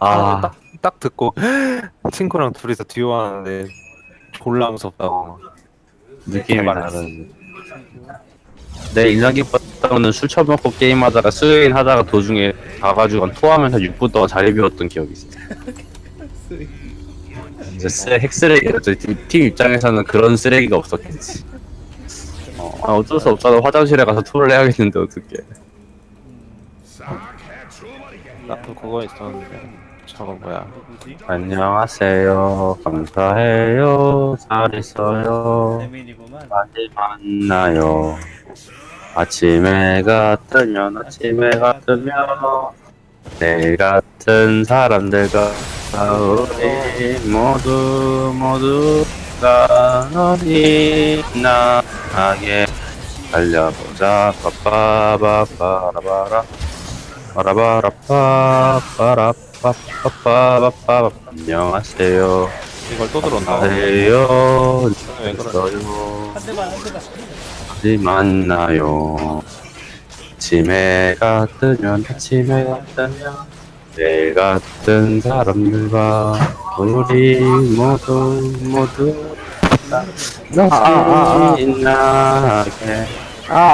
아, 딱, 딱 듣고 친구랑 둘이서 듀오 하는데 졸라 무섭다고 느낌이. 다르지. 내 인상 깊었던 술 처먹고 게임하다가 스웨인 하다가 도중에 가가지고 토하면서 6분 동안 자리 비웠던 기억이 있어. 진짜 쓰레, 핵쓰레기였죠. 팀, 팀 입장에서는 그런 쓰레기가 없었겠지. 어, 아, 어쩔 수 없잖아. 화장실에 가서 토를 해야겠는데, 어떡해. 나도 그거 있었는데 저거 뭐야? 안녕하세요. 감사해요. 잘 있어요. 세민이구만. 다시 만나요. 아침에가 뜨면 아침에가 뜨면 내일 같은 사람들과 우리 모두 모두가 어디나 하게 달려보자 빠빠바빠라바라 빠라바라빠 빠라빠빠빠빠빠 안녕하세요 이걸 또 들었나 안녕하세요 왜? 있어요 한 대만 한 대만. 다시 만나요. 아침해가 뜨면 아침해가 뜨면 내일 같은 사람들과 우리 모두 모두 신나게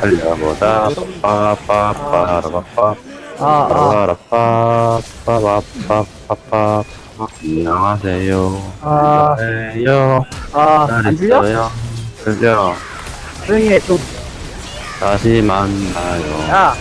달려보다 빠빠빠라빠빠 빠라빠빠빠빠빠빠 안녕하세요. 안녕하세요. 아, 잘안 들려? 있어요. 들려. 조용히 해, 좀. 다시 만나요. 야!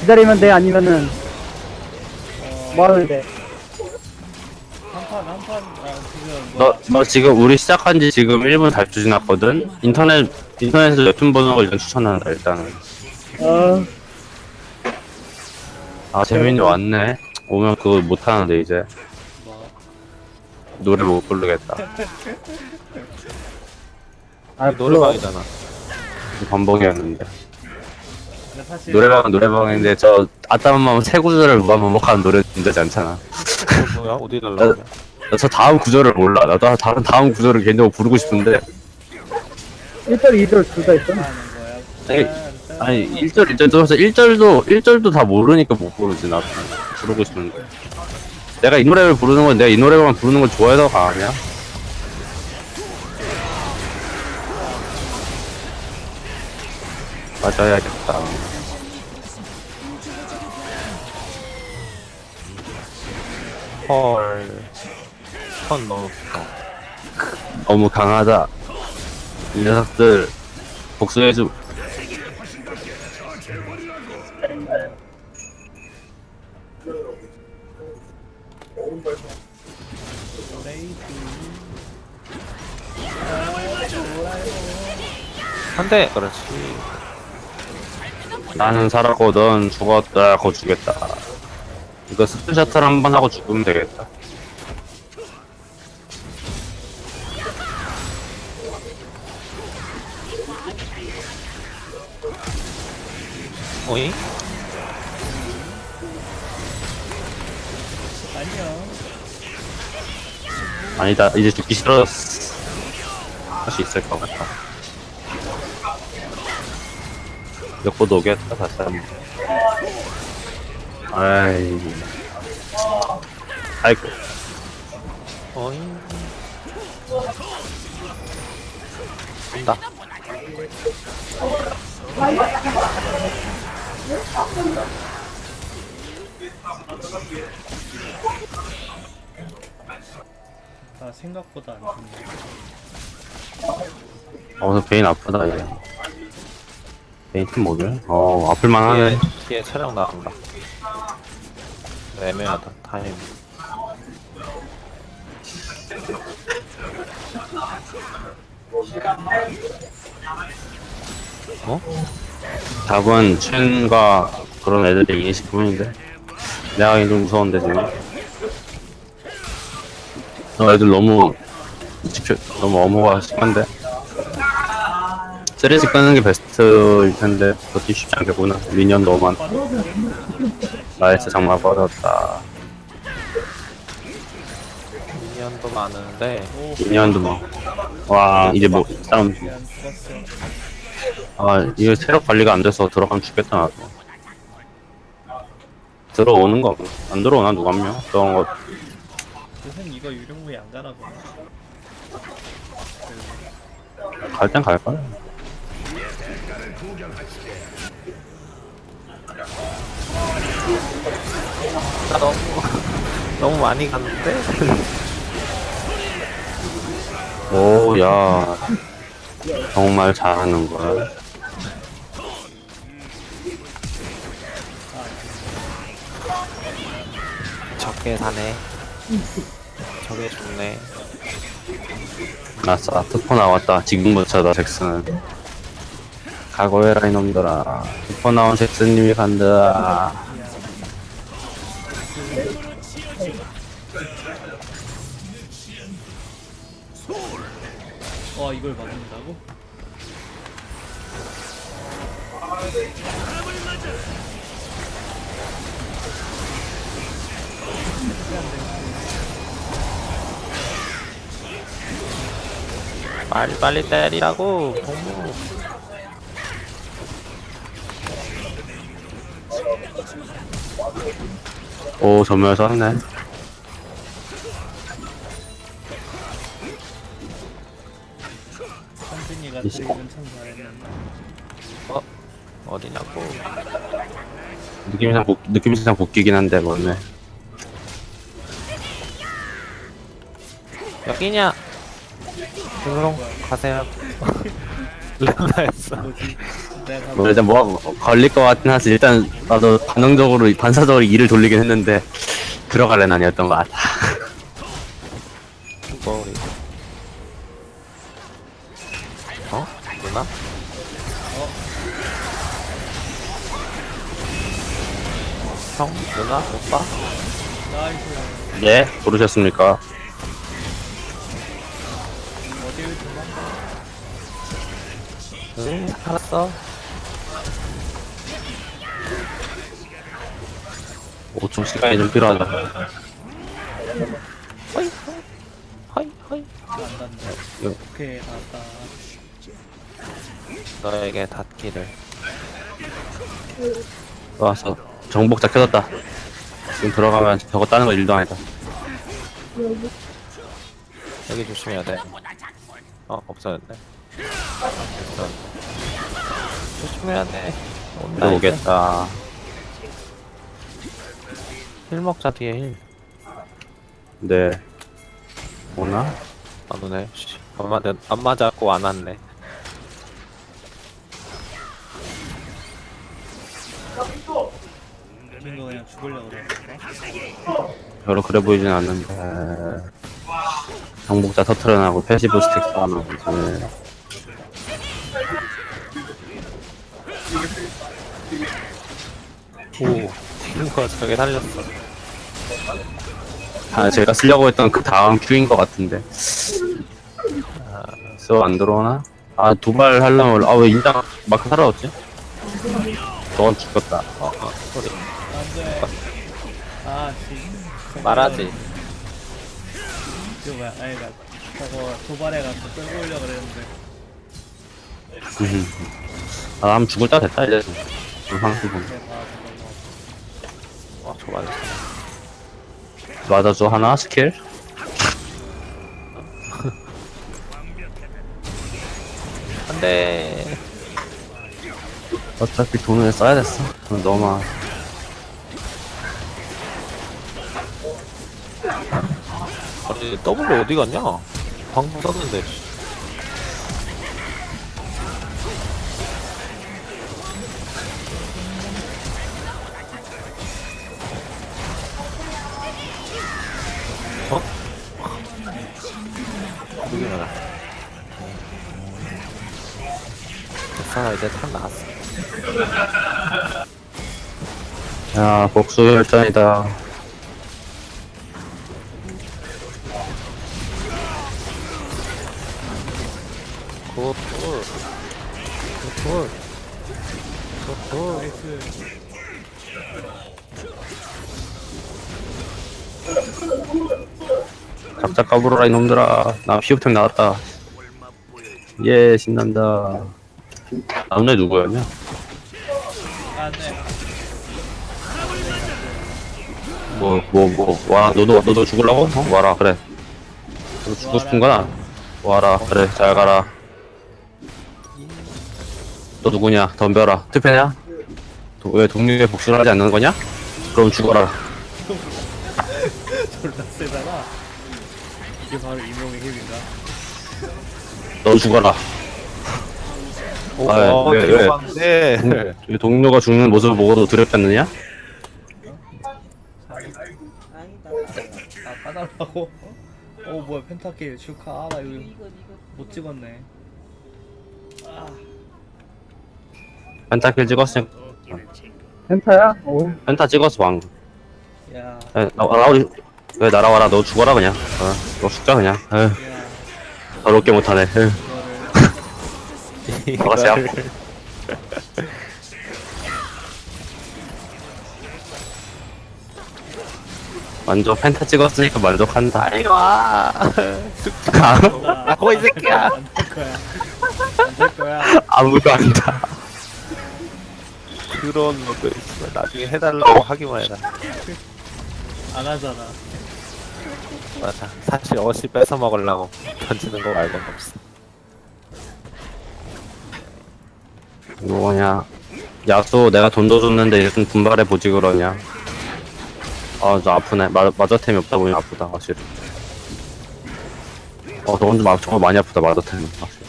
기다리면 돼, 아니면은, 뭐 하면 돼? 한판 한판 아 지금 너, 너 지금 우리 시작한 지 지금 1분 달주 지났거든? 인터넷, 인터넷에서 웹툰 보는 걸 일단 추천한다, 일단은. 어, 아, 재민이 왔네. 오면 그거 못 하는데, 이제. 뭐 노래 못 부르겠다. 아. 노래방이잖아 반복이었는데. 근데 사실 노래방은 노래방인데, 저, 아따맘맘 새 구절을 무한반복하는 노래 진짜 지 않잖아. 그거 뭐야 어디 달라고 나저 다음 구절을 몰라. 나도 다른 다음 구절을 개인적으로 부르고 싶은데, 1절, 2절 둘 다 있잖아. 하는 거야. 아니, 아니 1절 2절 떠서 1절도 1절도 다 모르니까 못 부르지 나도. 부르고 싶은데. 내가 이 노래를 부르는 건 내가 이 노래만 부르는 걸 좋아해서 가냐? 맞아야겠다. 헐선 너무 커 너무 강하다. 이 녀석들 복수해줘 한대 그렇지. 나는 살았고 넌 죽었다. 거 주겠다. 이거 스크샷을 한번 하고 죽으면 되겠다. 오잉? 아니다. 이제 죽기 싫었어 할 수 있을 것 같아 몇번 오겠다 다시 한번. 아이. 아이고. 온다 나 생각보다 안 좋네. 어 오늘 베인 아프다 얘. 베인 팀 뭐죠? 어 아플만 하네. 뒤에, 뒤에 차량 나간다. 애매하다 타임 어? 답은 첸과 그런 애들이 이기실 뿐인데. 내가 좀 무서운데 지금. 저 애들 너무 집중 너무 어머가 심한데 쓰레기 끄는 게 베스트일 텐데 그것도 쉽지 않겠구나 미니언 너무 많다 나이스 장마 빠졌다 미니언도 많은데 오. 미니언도 막와 이제 뭐 싸움 미안 죽었어. 아 이거 체력 관리가 안 돼서 들어가면 죽겠다 나도 들어오는 거안 들어오나 누가 한 명? 그런 거 요새 이거 유령무이 안 가나 보네. 그, 갈땐 갈 나 너무 너무 많이 갔는데? 오, 야. 정말 잘하는 거야. 적게 사네. 저게 좋네. 아싸, 특허 나왔다. 지금부터다, 잭슨. 각오해라, 이놈들아. 특허 나온 잭슨님이 간다. 와 이걸 막는다고? 빨리 빨리 때리라고 동무. 오, 전멸 썼네. 참 잘했는데. 어 어디냐고. 느낌상, 복, 느낌상 복귀긴 한데, 뭐네. 여기냐? 그럼 가세요. 렌다했어. 뭐지? 뭐, 일단 뭐, 걸릴 것 같긴 하지. 일단, 나도 반응적으로, 반사적으로 일을 돌리긴 했는데, 들어갈래는 아니었던 것 같아. 이거 우리. 어? 누나? 형? 누나? 오빠? 나이스. 예? 부르셨습니까? 도망가? 응 알았어. 오, 좀 시간이 좀 필요하다. 안 닿네. 요. 오케이 나왔다. 너에게 닿기를. 좋았어. 정복자 켜졌다. 지금 들어가면 저거 따는 거 일도 아니다. 여기 조심해야 돼. 어 없어졌네. 됐어. 조심해야 돼. 온다 이제. 들어오겠다. 힐 먹자 뒤에 힐. 네. 오나? 안 오네. 씨, 안 맞아 안 맞았고 안 왔네. 이긴 거 그냥 죽으려고 그러는 건가? 별로 그래 보이진 않는데. 정복자 터트려나고 패시브 스택 쌓아놓고 이제. 오. 탱커가 저게 살렸어. 아, 제가 쓰려고 했던 그 다음 큐인 것 같은데. 써, 안 들어오나? 아, 두발 하려면, 아, 왜 인장 마크 살아왔지? 저건 죽었다. 어, 어, 소리. 안돼. 아 지. 말하지. 이거 뭐야? 아니 나 저거 도발해가지고 끌고 오려고 그랬는데. 아, 한번 죽을 때 됐다, 이제. 상수 보면. 내가 저거 어, 저 맞았어. 맞아줘, 하나, 스킬? 안 돼. 어차피 돈을 써야 됐어. 돈 너무 많아. 아니, W 어디 갔냐? 방금 썼는데. 됐어, 이제 탑 나왔어. 야, 복수 혈전이다. 굿, 굿. 굿, 굿. 각자 까불어라, 이놈들아. 나 피부템 나왔다. 예, 신난다. 날 누구였냐? 안돼. 뭐뭐 뭐 와 너도 너도 죽을라고? 어? 와라 그래 너도 죽고 싶은 거나 와라 그래 잘 가라 너 누구냐 덤벼라 투표냐? 도- 왜 동료에 복수를 하지 않는 거냐? 그럼 죽어라 졸라 세잖아. 이게 바로 이명의 힘인가? 너 죽어라 오, 아, 어, 왜, 왜? 들어갔는데. 동- 동료가 죽는 모습을 보고도? 아니다. 아 까달라고? 어 뭐야 펜타킬 축하. 아, 나 이거 못 찍었네. 아 펜타킬 찍었으니까 펜타야? 오. 펜타 찍었어 방금 야. 에, 나, 나 우리 왜 날아와라 너 죽어라 그냥 어, 너 죽자 그냥 에휴, 야 더럽게 못하네 에휴. 세요? 만족 펜타 찍었으니까 만족한다 와. 나고 이 새끼야. 안될 거야. 안될 거야. 아무도 안다 그런 것도 있어. 나중에 해달라고 하기만 해라. 안 하잖아. 맞아. 사실 어시 뺏어 먹으려고 던지는 거 말고는 없어. 이거 뭐냐 야수 내가 돈도 줬는데 무슨 분발해 보지 그러냐. 아저 아프네. 마, 마저템이 없다 보니 아프다 확실히. 어 저건 좀 아- 정말 많이 아프다 마저템이 확실히.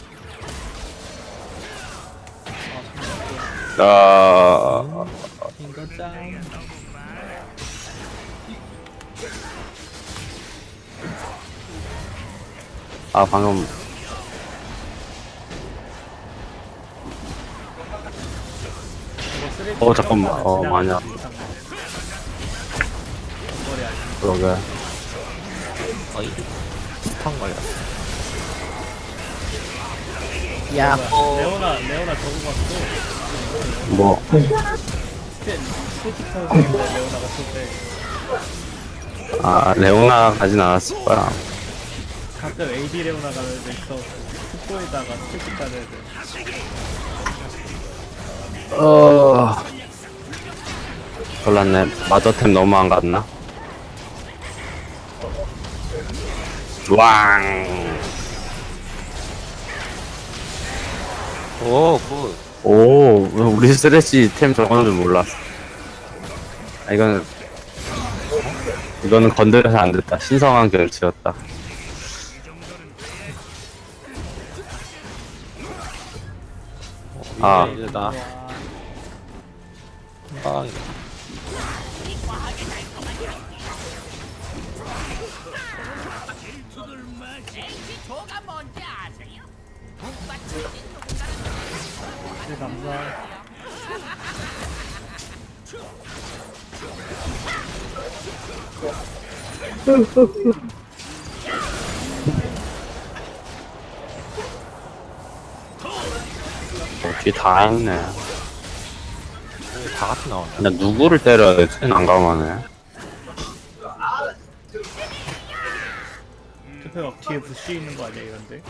아. 아 방금 어, 잠깐만. 어. 머리 아니. 그러게 어이. 스턴 걸렸어. 야. 레오나 레오나 저거 봤어. 뭐 아, 레오나 가진 않았을 거야. 가끔 AD 레오나 가는 애들 있어. 숙소에다가 스테틱 가는 애들. 어. 몰랐네. 마저템 너무 안 갔나? 왕. 오, 굿. 오, 우리 쓰레쉬 템 저거는 줄 몰랐어. 아, 이거는, 이거는 건드려서 안 됐다. 신성한 결치였다. 아. 이제 나. 와. 아, 네, 감사. 어, 뒤에 다 있네. 다 같이 나오네. 근데 누구를 때려야 될지 난감하네. 옆에 막 뒤에 부시 있는 거 아니야 이런데?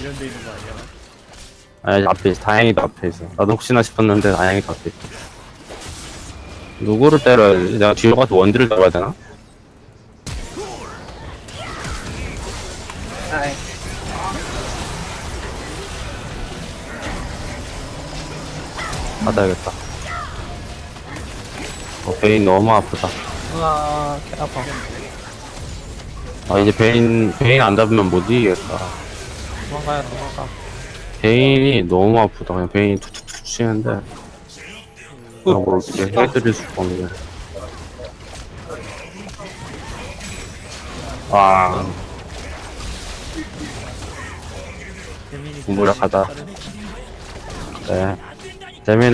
이런데 있는 거 아니야? 아니, 앞에 있어. 다행히도 앞에 있어. 나도 혹시나 싶었는데 다행히도 앞에 있어. 누구를 때려야 되지? 내가 뒤로 가서 원딜을 잡아야 되나? 받아야겠다. 어, 베인 너무 아프다. 우와, 개 아파. 아, 이제 베인, 베인 안 잡으면 못 이기겠다. 도망가야 도망가. 베인이 너무 아프다. 그냥 베인이 툭툭툭 치는데. 그냥 뭐 이렇게 해드릴 수가 없네. 아, 무력하다. 네. 재민이